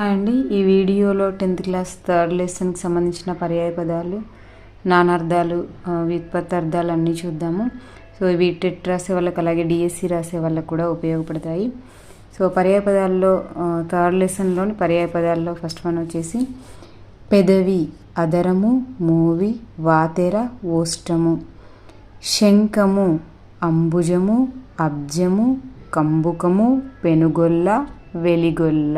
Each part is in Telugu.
అండి ఈ వీడియోలో టెన్త్ క్లాస్ థర్డ్ లెసన్కి సంబంధించిన పర్యాయ పదాలు నానార్థాలు ఆ, వ్యుత్పత్తార్థాలు అన్నీ చూద్దాము. సో ఇవి టెట్ రాసే వాళ్ళకి అలాగే డిఎస్సి రాసే వాళ్ళకి కూడా ఉపయోగపడతాయి. సో పర్యాయ పదాల్లో థర్డ్ లెసన్లోని పర్యాయ పదాల్లో ఫస్ట్ వన్ వచ్చేసి పెదవి అదరము మూవి వాతెర ఓష్టము శంఖము అంబుజము అబ్జము కంబుకము పెనుగొల్ల వెలిగొల్ల.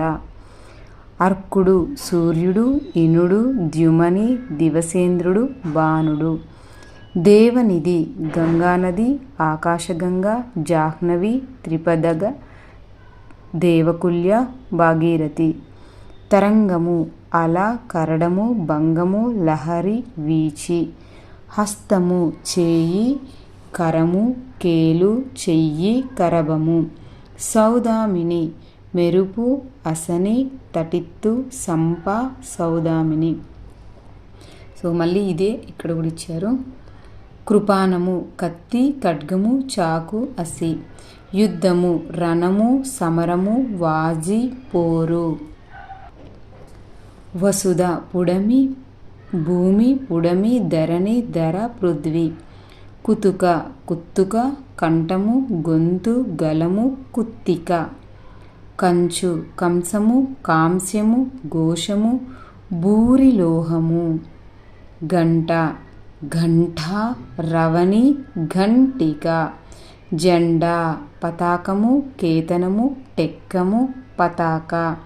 అర్కుడు సూర్యుడు ఇనుడు ద్యుమని దివసేంద్రుడు బాణుడు. దేవనిధి గంగానది ఆకాశగంగా జాహ్నవి త్రిపదగ దేవకుల్య భాగీరథి. తరంగము అల కరడము భంగము లహరి వీచి. హస్తము చేయి కరము కేలు చెయ్యి కరబము. సౌదామిని మెరుపు అసని తటిత్తు సంప సౌదామిని. సో మళ్ళీ ఇదే ఇక్కడ కూడా ఇచ్చారు. కృపానము కత్తి ఖడ్గము చాకు అసి. యుద్ధము రణము సమరము వాజి పోరు. వసుధ పుడమి భూమి పుడమి ధరణి ధర పృథ్వీ. కుతుక కుత్తుక కంఠము గొంతు గలము కుత్తిక. కంచు కంసము కాంస్యము ఘోషము భూరిలోహము గంట ఘంట రవణి ఘంటిక. జెండా పతాకము కేతనము టెక్కము పతాక.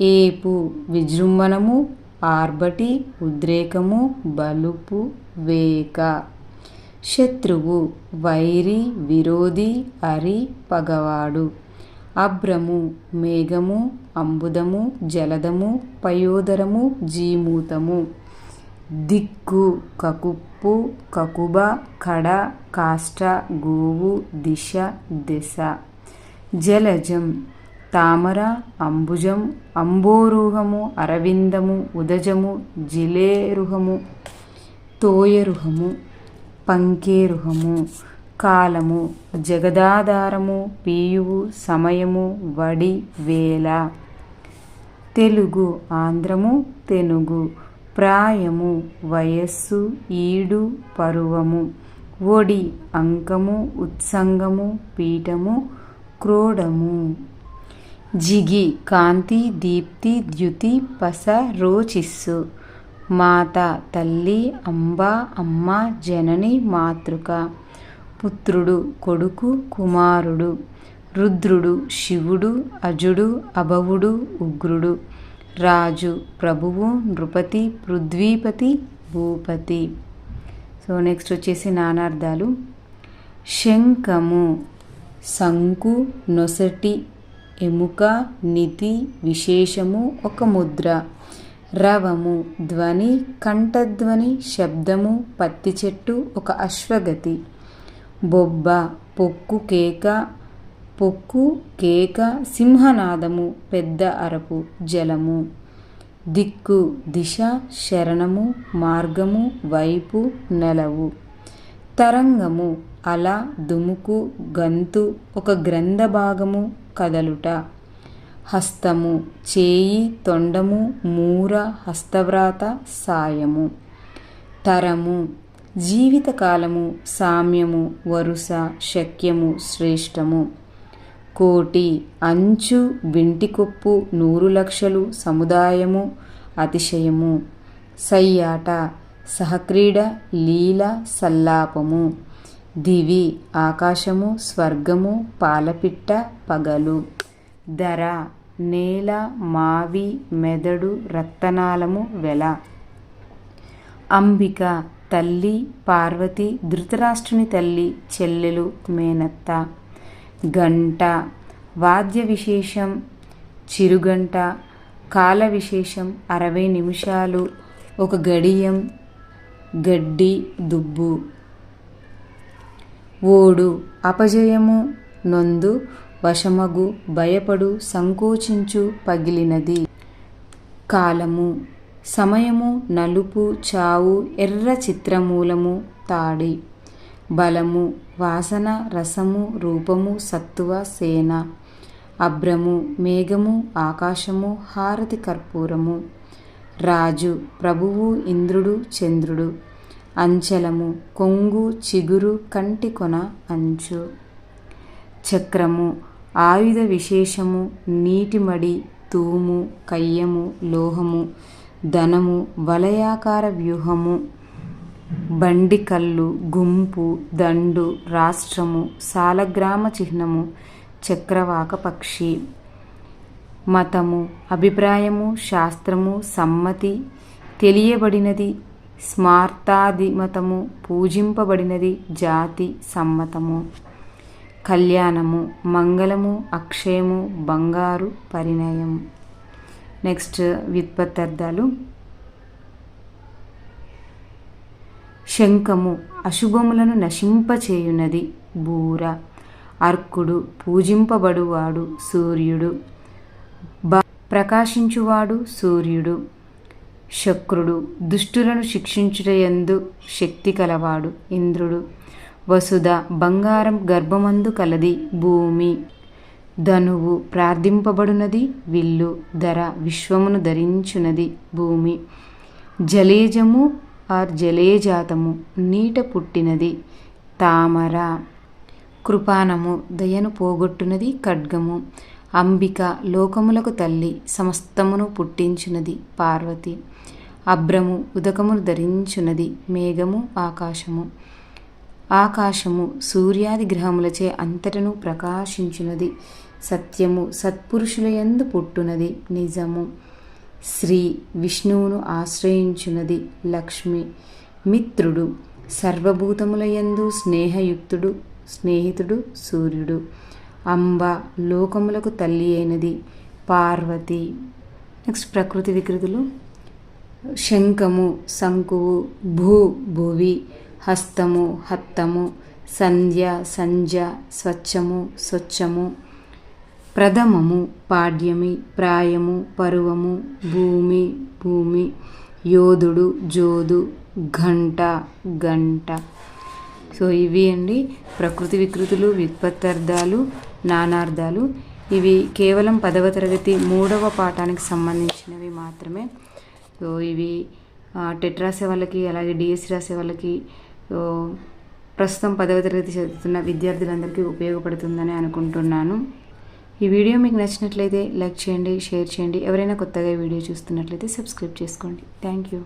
ఏపు విజృంభణము ఆర్బటి ఉద్రేకము బలుపు వేక. శత్రువు వైరి విరోధి అరి పగవాడు. అభ్రము మేఘము అంబుదము జలదము పయోదరము జీమూతము. దిక్కు కకుప్పు కకుబ కడ కాష్ట గోవు దిశ దిశ. జలజం తామర అంబుజం అంబోరుహము అరవిందము ఉదజము జిలేరుహము తోయరుహము పంకేరుహము. కాలము జగదాధారము పీయువు సమయము వడి వేళ. తెలుగు ఆంధ్రము తెనుగు ప్రాయము వయస్సు ఈడు పరువము. ఒడి అంకము ఉత్సంగము పీఠము క్రోడము. జిగి కాంతి దీప్తి ద్యుతి పస రోచిస్సు. మాత తల్లి అంబ అమ్మ జనని మాతృక. పుత్రుడు కొడుకు కుమారుడు రుద్రుడు శివుడు అజుడు అభవుడు ఉగ్రుడు రాజు ప్రభువు నృపతి పృథ్వీపతి భూపతి. సో నెక్స్ట్ వచ్చేసి నానార్థాలు. శంఖము శంకు నొసటి ఎముక నిధి విశేషము ఒక ముద్ర. రవము ధ్వని కంఠధ్వని శబ్దము పత్తి చెట్టు ఒక అశ్వగతి. బొబ్బ పొక్కు కేక పొక్కు కేక సింహనాదము పెద్ద అరపు జలము. దిక్కు దిశ శరణము మార్గము వైపు నెలవు. తరంగము అల దుముకు గంతు ఒక గ్రంథ భాగము కదలుట. హస్తము చేయి తొండము మూర హస్తవ్రాత సాయము. తరము జీవితకాలము సామ్యము వరుస శక్యము శ్రేష్టము. కోటి అంచు వింటికొప్పు నూరు లక్షలు సముదాయము అతిశయము. సయ్యాట సహక్రీడ లీల సల్లాపము. దివి ఆకాశము స్వర్గము పాలపిట్ట పగలు. ధర నేల మావి మెదడు రక్తనాళము వెల. అంబిక తల్లి పార్వతి ధృతరాష్ట్రుని తల్లి చెల్లెలు మేనత్త. గంట వాద్య విశేషం చిరుగంట కాల విశేషం అరవై నిమిషాలు ఒక గడియం గడ్డి దుబ్బు. ఓడు అపజయము నొందు వశమగు భయపడు సంకోచించు పగిలినది. కాలము సమయము నలుపు చావు ఎర్ర చిత్రమూలము తాడి. బలము వాసన రసము రూపము సత్తువ సేన. అభ్రము మేఘము ఆకాశము హారతి కర్పూరము. రాజు ప్రభువు ఇంద్రుడు చంద్రుడు. అంచలము కొంగు చిగురు కంటి కొన అంచు. చక్రము ఆయుధ విశేషము నీటిమడి తూము కయ్యము లోహము. ధనము వలయాకార వ్యూహము బండికల్లు గుంపు దండు రాష్ట్రము సాలగ్రామ చిహ్నము చక్రవాక పక్షి. మతము అభిప్రాయము శాస్త్రము సమ్మతి తెలియబడినది స్మార్తాదిమతము పూజింపబడినది జాతి సమ్మతము. కళ్యాణము మంగళము అక్షయము బంగారు పరిణయం. నెక్స్ట్ వ్యుత్పత్తార్థాలు శంఖము అశుభములను నశింపచేయునది బూర. అర్కుడు పూజింపబడువాడు సూర్యుడు. బ ప్రకాశించువాడు సూర్యుడు. శక్రుడు దుష్టులను శిక్షించుటయందు శక్తి కలవాడు ఇంద్రుడు. వసుధ బంగారం గర్భమందు కలది భూమి. ధనువు ప్రార్థింపబడునది విల్లు ధర విశ్వమును ధరించునది భూమి. జలేజము ఆర్ జలేజాతము నీట పుట్టినది తామర కృపానము దయను పోగొట్టునది ఖడ్గము. అంబిక లోకములకు తల్లి సమస్తమును పుట్టించునది పార్వతి. అభ్రము ఉదకమును ధరించునది మేఘము ఆకాశము. ఆకాశము సూర్యాది గ్రహములచే అంతటను ప్రకాశించినది. సత్యము సత్పురుషుల యందు పుట్టునది. నిజము శ్రీ విష్ణువును ఆశ్రయించున్నది లక్ష్మి మిత్రుడు సర్వభూతముల యందు స్నేహయుక్తుడు స్నేహితుడు సూర్యుడు. అంబ లోకములకు తల్లి అయినది. పార్వతి నెక్స్ట్ ప్రకృతి వికృతులు. శంఖము శంకువు భూ భువి హస్తము హత్తము సంధ్య సంధ్య స్వచ్ఛము స్వచ్ఛము. ప్రథమము పాడ్యమి ప్రాయము పరువము భూమి భూమి. యోధుడు జోదు గంట గంట సో ఇవి అండి ప్రకృతి వికృతులు వ్యుత్పత్తార్థాలు నానార్థాలు. ఇవి కేవలం పదవ తరగతి మూడవ పాఠానికి సంబంధించినవి మాత్రమే. సో ఇవి టెట్ రాసే వాళ్ళకి అలాగే డిఎస్సి రాసే వాళ్ళకి సో ప్రస్తుతం పదవ తరగతి చదువుతున్న విద్యార్థులందరికీ ఉపయోగపడుతుందని అనుకుంటున్నాను. ఈ వీడియో మీకు నచ్చినట్లయితే లైక్ చేయండి షేర్ చేయండి. ఎవరైనా కొత్తగా వీడియో చూస్తున్నట్లయితే సబ్స్క్రైబ్ చేసుకోండి. Thank you.